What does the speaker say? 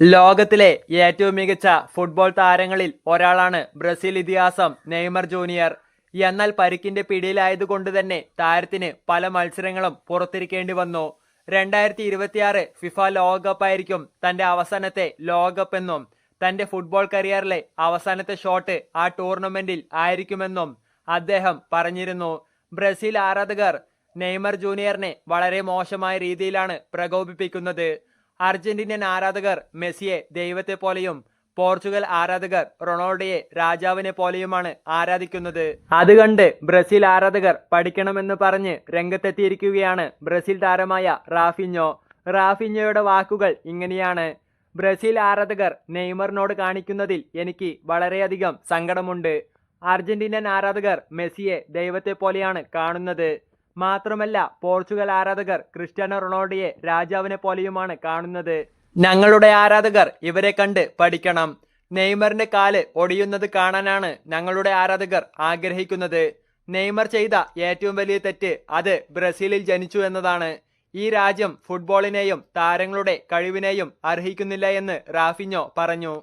ലോകത്തിലെ ഏറ്റവും മികച്ച ഫുട്ബോൾ താരങ്ങളിൽ ഒരാളാണ് ബ്രസീൽ ഇതിഹാസം നെയ്മർ ജൂനിയർ. എന്നാൽ പരിക്കിന്റെ പിടിയിലായതുകൊണ്ട് തന്നെ താരത്തിന് പല മത്സരങ്ങളും പുറത്തിരിക്കേണ്ടി വന്നു. രണ്ടായിരത്തി ഇരുപത്തിയാറ് ഫിഫ ലോകകപ്പായിരിക്കും തന്റെ അവസാനത്തെ ലോകകപ്പ് എന്നും തന്റെ ഫുട്ബോൾ കരിയറിലെ അവസാനത്തെ ഷോട്ട് ആ ടൂർണമെന്റിൽ ആയിരിക്കുമെന്നും അദ്ദേഹം പറഞ്ഞിരുന്നു. ബ്രസീൽ ആരാധകർ നെയ്മർ ജൂനിയറിനെ വളരെ മോശമായ രീതിയിലാണ് പ്രകോപിപ്പിക്കുന്നത്. അർജന്റീനൻ ആരാധകർ മെസ്സിയെ ദൈവത്തെ പോലെയും പോർച്ചുഗൽ ആരാധകർ റൊണാൾഡോയെ രാജാവിനെ പോലെയുമാണ് ആരാധിക്കുന്നത്. അത് കണ്ട് ബ്രസീൽ ആരാധകർ പഠിക്കണമെന്ന് പറഞ്ഞ് രംഗത്തെത്തിയിരിക്കുകയാണ് ബ്രസീൽ താരമായ റാഫിഞ്ഞോ. റാഫിഞ്ഞോയുടെ വാക്കുകൾ ഇങ്ങനെയാണ്. ബ്രസീൽ ആരാധകർ നെയ്മറിനോട് കാണിക്കുന്നതിൽ എനിക്ക് വളരെയധികം സങ്കടമുണ്ട്. അർജന്റീനൻ ആരാധകർ മെസ്സിയെ ദൈവത്തെ പോലെയാണ് കാണുന്നത്. മാത്രമല്ല പോർച്ചുഗൽ ആരാധകർ ക്രിസ്ത്യാനോ റൊണാൾഡോയെ രാജാവിനെ പോലെയുമാണ് കാണുന്നത്. ഞങ്ങളുടെ ആരാധകർ ഇവരെ കണ്ട് പഠിക്കണം. നെയ്മറിന്റെ കാൽ ഒടിയുന്നത് കാണാനാണ് ഞങ്ങളുടെ ആരാധകർ ആഗ്രഹിക്കുന്നത്. നെയ്മർ ചെയ്ത ഏറ്റവും വലിയ തെറ്റ് അത് ബ്രസീലിൽ ജനിച്ചു എന്നതാണ്. ഈ രാജ്യം ഫുട്ബോളിനെയും താരങ്ങളുടെ കഴിവിനെയും അർഹിക്കുന്നില്ല എന്ന് റാഫിഞ്ഞോ പറഞ്ഞു.